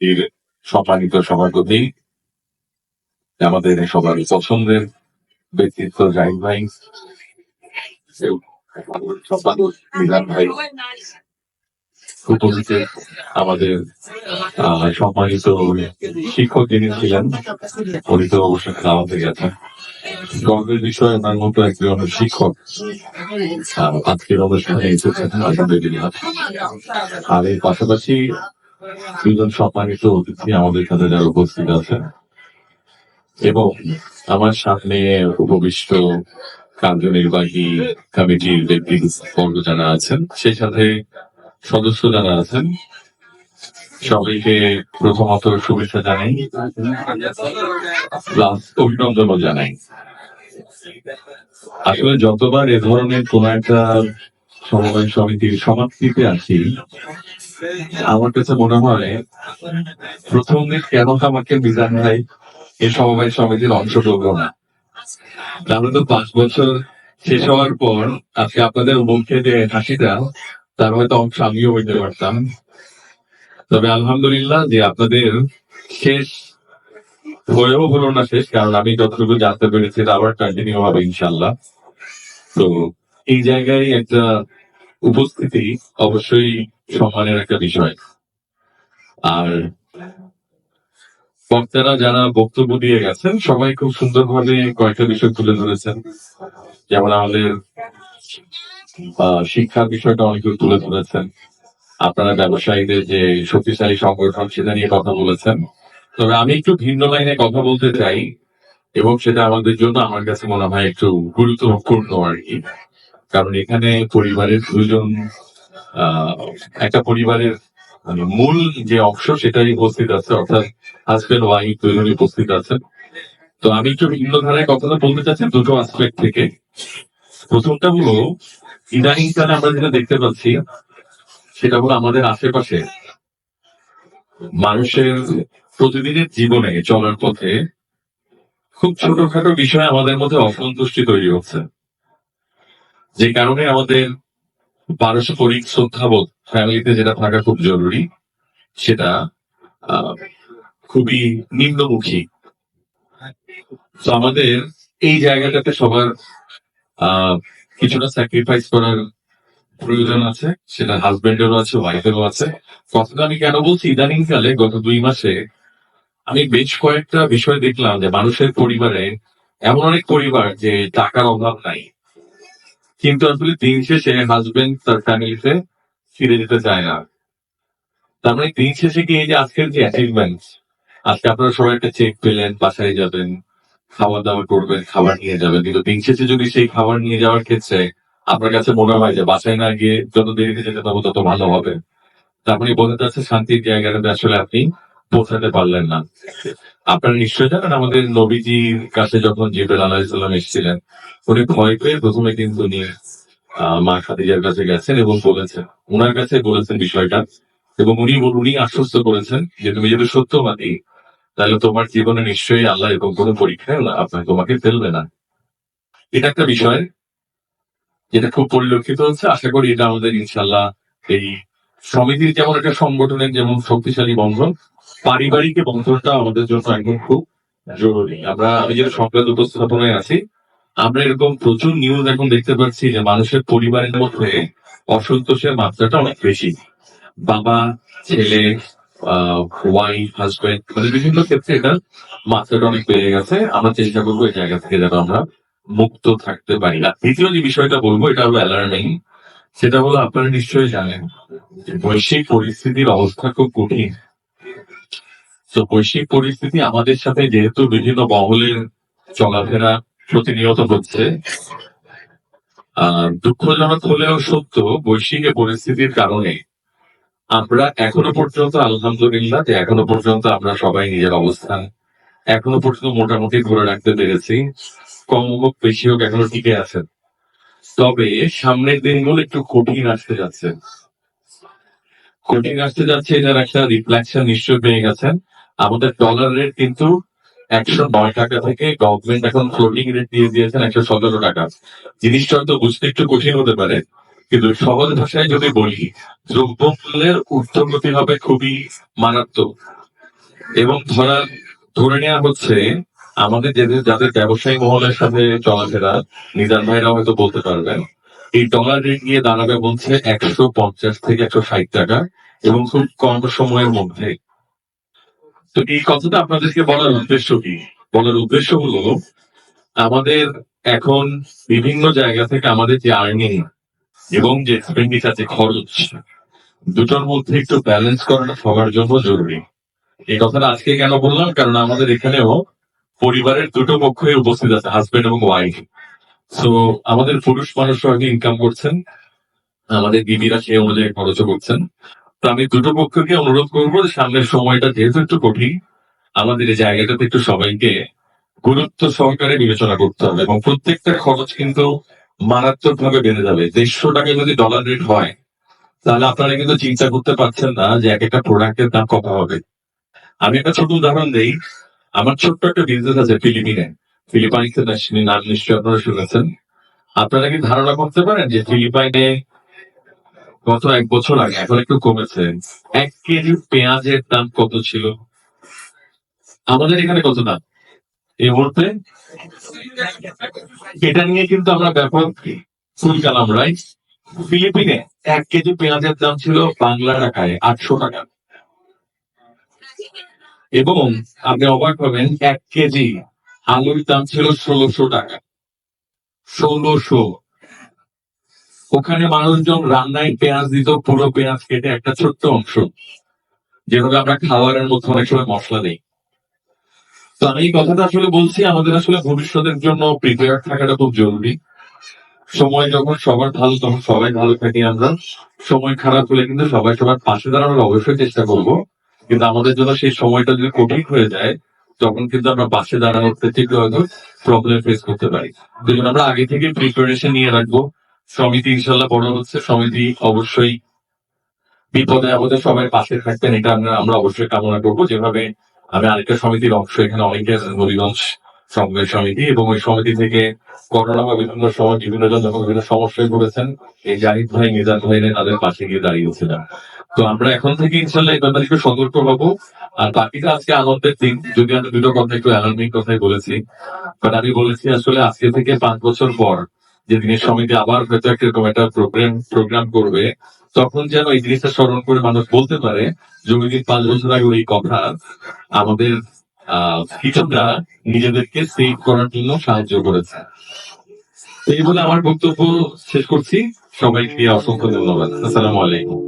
এর সম্মানিত সভাপতি, আমাদের সবার পছন্দের ব্যক্তিত্ব জাহিদ ভাই। আমাদের সম্মানিত শিক্ষক যিনি ছিলেন, উনি তো অবশ্যই দাওয়াতে গেছেন। গর্বের বিষয়, ওনার মতো একজন শিক্ষক আজকের অনুষ্ঠানে এসেছেন আর এর পাশাপাশি দুজন সম্মানিত অতিথি আমাদের সাথে যারা উপস্থিত আছেন এবং আমার সামনে উপবিষ্ট কার্যনির্বাহী কমিটির ব্যক্তিবর্গ যারা আছেন, সেই সাথে সদস্য যারা আছেন, সবাইকে প্রথমত শুভেচ্ছা জানাই, প্লাস অভিনন্দনও জানাই। আসলে যতবার এ ধরনের কোন একটা সমবায় সমিতির সমাপ্তিতে আসি আমার কাছে মনে হয়, প্রথম দিন কেন আমাকে মিজান ভাই এই সমবায় সমিতির অংশ করব না? তাহলে তো পাঁচ বছর শেষ হওয়ার পর আজকে আপনাদের মুখে যে হাসিটা, তার হয়তো অংশ আমিও হইতে পারতাম। তবে আলহামদুলিল্লাহ যে আপনাদের শেষ হয়েও হলো না শেষ, কারণ আমি যতটুকু জানতে পেরেছি আবার কন্টিনিউ হবে ইনশাল্লাহ তো এই জায়গায় একটা উপস্থিতি অবশ্যই সম্মানের একটা বিষয়। আর বক্তারা যারা বক্তব্য দিয়ে গেছেন, সবাই খুব সুন্দরভাবে কয়েকটা বিষয় তুলে ধরেছেন। যেমন আমাদের শিক্ষার বিষয়টা অনেক তুলে ধরেছেন। আপনারা ব্যবসায়ীদের যে শক্তিশালী সংগঠন, সেটা নিয়ে কথা বলেছেন। তবে আমি একটু ভিন্ন লাইনে কথা বলতে চাই, এবং সেটা আমাদের জন্য আমার কাছে মনে হয় একটু গুরুত্বপূর্ণ আর কি। কারণ এখানে পরিবারের দুজন একটা পরিবারের মানে মূল যে অংশ সেটাই উপস্থিত আছে, অর্থাৎ হাজবেন্ড ওয়াইফ দুজনই উপস্থিত আছে তো আমি একটু ভিন্ন ধারায় কথাটা বলতে চাচ্ছি দুটো আসপেক্ট থেকে। প্রথমটা হলো, ইদানিং কালে আমরা যেটা দেখতে পাচ্ছি, সেটা হলো আমাদের আশেপাশে মানুষের প্রতিদিনের জীবনে চলার পথে খুব ছোটখাটো বিষয়ে আমাদের মধ্যে অসন্তুষ্টি তৈরি হচ্ছে। যে কারণে আমাদের পারস্পরিক শ্রদ্ধাবোধ ফ্যামিলিতে যেটা থাকা খুব জরুরি, সেটা খুবই নিম্নমুখী। তো আমাদের এই জায়গাটাতে সবার কিছুটা স্যাক্রিফাইস করার প্রয়োজন আছে, সেটা হাজবেন্ডেরও আছে ওয়াইফেরও আছে। কথাটা আমি কেন বলছি? ইদানিং কালে গত দুই মাসে আমি বেশ কয়েকটা বিষয় দেখলাম যে মানুষের পরিবারে এমন অনেক পরিবার যে টাকার অভাব নাই। কিন্তু আসলে দিন শেষে হাজবেন্ড তার ফ্যামিলিতে ফিরে যেতে চায় না। তার মানে দিন শেষে কি এই যে আজকের যে অ্যাচিভমেন্ট আজকে আপনারা সবাই একটা চেক পেলেন, বাসায় যাবেন খাবার দাবার করবেন, খাবার নিয়ে যাবেন। কিন্তু দিন শেষে যদি সেই খাবার নিয়ে যাওয়ার ক্ষেত্রে আপনার কাছে মনে হয় যে বাসায় না গিয়ে যত দেরিতে যেতে পারব তত ভালো হবে। তারপরে মানে বোঝা যাচ্ছে শান্তির জায়গাটাতে আসলে আপনি পৌঁছাতে পারলেন না। আপনারা নিশ্চয় জানেন, আমাদের নবীজির কাছে যখন জিবেল আলাহিসাল্লাম এসেছিলেন, উনি ভয় পেয়ে প্রথমে কিন্তু উনি মা খাদিজার কাছে গেছেন এবং বলেছেন ওনার কাছে বলেছেন বিষয়টা এবং উনি উনি আশ্বস্ত করেছেন যে তুমি যদি সত্যবাদী, তাহলে তোমার জীবনে নিশ্চয়ই আল্লাহ এরকম কোনো পরীক্ষায় আপনার তোমাকে ফেলবে না। এটা একটা বিষয় যেটা খুব পরিলক্ষিত হচ্ছে। আশা করি এটা আমাদের ইনশাল্লাহ এই সমিতির যেমন একটা সংগঠনের যেমন শক্তিশালী বন্ধন পারিবারিক বন্ধনটা আমাদের জন্য একদম খুব জরুরি। আমরা, আমি যেটা সংবাদ উপস্থাপনায় আছি, আমরা এরকম প্রচুর নিউজ এখন দেখতে পাচ্ছি যে মানুষের পরিবারের মধ্যে অসন্তোষের মাত্রাটা অনেক বেশি। বাবা, ছেলে ওয়াইফ হাজবেন্ড মানে বিভিন্ন ক্ষেত্রে এটা মাত্রাটা অনেক বেড়ে গেছে। আমরা চেষ্টা করব এই জায়গা থেকে যেন আমরা মুক্ত থাকতে পারি। না দ্বিতীয় যে বিষয়টা বলব, এটা হলো অ্যালার্মিং সেটা হলো আপনারা নিশ্চয়ই জানেন বৈশ্বিক পরিস্থিতির অবস্থা খুব কঠিন। তো বৈশ্বিক পরিস্থিতি আমাদের সাথে যেহেতু বিভিন্ন মহলের চলাফেরা প্রতিনিয়ত হচ্ছে দুঃখজনক হলেও সত্য, বৈশ্বিক পরিস্থিতির কারণে আমরা এখনও পর্যন্ত, আলহামদুলিল্লাহ, যে এখনও পর্যন্ত আমরা সবাই নিজের অবস্থান এখনও পর্যন্ত মোটামুটি ধরে রাখতে পেরেছি। কম হোক, বেশি হোক, এখনও টিকে আছেন। তবে সামনের দিনগুলো একটু কঠিন আসতে যাচ্ছে। কঠিন আসতে যাচ্ছে এটার একটা রিফ্লেকশন নিশ্চয় পেয়ে গেছেন। আমাদের ডলার রেট কিন্তু একশো নয় টাকা থেকে গভর্নমেন্ট এখন ফ্লোটিং রেট দিয়ে দিয়েছেন একশো সতেরো টাকা। জিনিসটা হয়তো বুঝতে একটু কঠিন হতে পারে, কিন্তু সহজ ভাষায় যদি বলি, দ্রব্যমূল্যের ঊর্ধ্বগতি হবে খুবই মারাত্মক। এবং ধরা, ধরে নেওয়া হচ্ছে, আমাদের যাদের যাদের ব্যবসায়ী মহলের সাথে চলাফেরা নিজান ভাইরা হয়তো বলতে পারবেন, এই ডলার রেট গিয়ে দাঁড়াবে বলছে একশো পঞ্চাশ থেকে একশো ষাট টাকা, এবং খুব কম সময়ের মধ্যে। তো এই কথাটা আপনাদেরকে বলার উদ্দেশ্য কি? বলার উদ্দেশ্য হলো, আমাদের এখন বিভিন্ন জায়গা থেকে আমাদের যে আর্নিং এবং যে এক্সপেন্ডিচার যে খরচ, দুটোর মধ্যে একটু ব্যালেন্স করাটা সবার জন্য জরুরি। এই কথাটা আজকে কেন বললাম? কারণ আমাদের এখানেও পরিবারের দুটো পক্ষই উপস্থিত আছে হাজবেন্ড এবং ওয়াইফ সো আমাদের পুরুষ মানুষ আগে ইনকাম করছেন, আমাদের দিদিরা সেই অনুযায়ী খরচও করছেন। তো আমি দুটো পক্ষকে অনুরোধ করব সামনের সময়টা যেহেতু একটু কঠিন, আমাদের এই জায়গাটাতে একটু সবাইকে গুরুত্ব সহকারে বিবেচনা করতে হবে এবং প্রত্যেকটা খরচ কিন্তু মারাত্মক ভাবে বেড়ে যাবে। দেড়শো টাকা যদি ডলার রেট হয়, তাহলে আপনারা কিন্তু চিন্তা করতে পারছেন না যে এক একটা প্রোডাক্টের দাম কত হবে। আমি একটা ছোট উদাহরণ দেই। আমার ছোট্ট একটা বিজনেস আছে ফিলিপিনে। ফিলিপাইন্সের নাম নিশ্চয়ই আপনারা শুনেছেন। আপনারা কি ধারণা করতে পারেন যে ফিলিপাইনে গত এক বছর আগে, এখন একটু কমেছে। এক কেজি পেঁয়াজের দাম কত ছিল? আমাদের এখানে কত দাম? এই মুহূর্তে? এটা নিয়ে কিন্তু আমরা ব্যাপক ফুল কালাম রাইট ফিলিপিনে এক কেজি পেঁয়াজের দাম ছিল বাংলা টাকায় আটশো টাকা। এবং আপনি অবাক হবেন, এক কেজি আলুর দাম ছিল ষোলোশো টাকা। ষোলোশো। ওখানে মানুষজন রান্নায় পেঁয়াজ দিত, পুরো পেঁয়াজ কেটে একটা ছোট্ট অংশ। যেভাবে আমরা খাবারের মধ্যে অনেক সময় মশলা দিই। তো আমি এই কথাটা আসলে বলছি, আমাদের আসলে ভবিষ্যতের জন্য প্রিপেয়ার থাকাটা খুব জরুরি। সময় যখন সবার ভালো, তখন সবাই ভালো থাকি আমরা। সময় খারাপ হলে কিন্তু সবাই সবার পাশে দাঁড়ানোর অবশ্যই চেষ্টা করব। কিন্তু আমাদের জন্য সেই সময়টা যদি কঠিন হয়ে যায়, তখন কিন্তু আমরা পাশে দাঁড়ানোর একটু হয়তো প্রবলেম ফেস করতে পারি। তো জন্য আমরা আগে থেকে প্রিপারেশন নিয়ে রাখব। সমিতি ইনশাল্লাহ বড় হচ্ছে। সমিতি অবশ্যই বিপদে আপদে সবাই পাশে থাকবেন, এটা আমরা আমরা অবশ্যই কামনা করব। যেভাবে আমি আরেকটা সমিতির অংশ, এখানে অনেকে আছেন, হরিগঞ্জ সমবায় সমিতি, এবং ওই সমিতি থেকে করোনা বা বিভিন্ন সময় বিভিন্ন জন যখন বিভিন্ন সমস্যায় পড়েছেন এই জাহিদ ভাই নিজান ভাই তাদের পাশে গিয়ে দাঁড়িয়েছিলাম তো আমরা এখন থেকে ইনশাল্লাহ এই ব্যাপারে সতর্ক হব। আর বাকিটা আজকে আনন্দের দিন, যদি আমি দুটো কথা একটু অ্যালার্মিং কথাই বলেছি। বাট আমি বলেছি আসলে আজকে থেকে পাঁচ বছর পর যে দিনের সমিতি আবার হয়তো একটা একটা প্রোগ্রাম প্রোগ্রাম করবে, তখন যেন এই জিনিসটা স্মরণ করে মানুষ বলতে পারে জমিদিন পাঁচ বছর আগে ওই কথা, আমাদের কিছুটা নিজেদেরকে সেভ করার জন্য সাহায্য করেছে। এই বলে আমার বক্তব্য শেষ করছি। সবাইকে অসংখ্য ধন্যবাদ। আসসালামু আলাইকুম।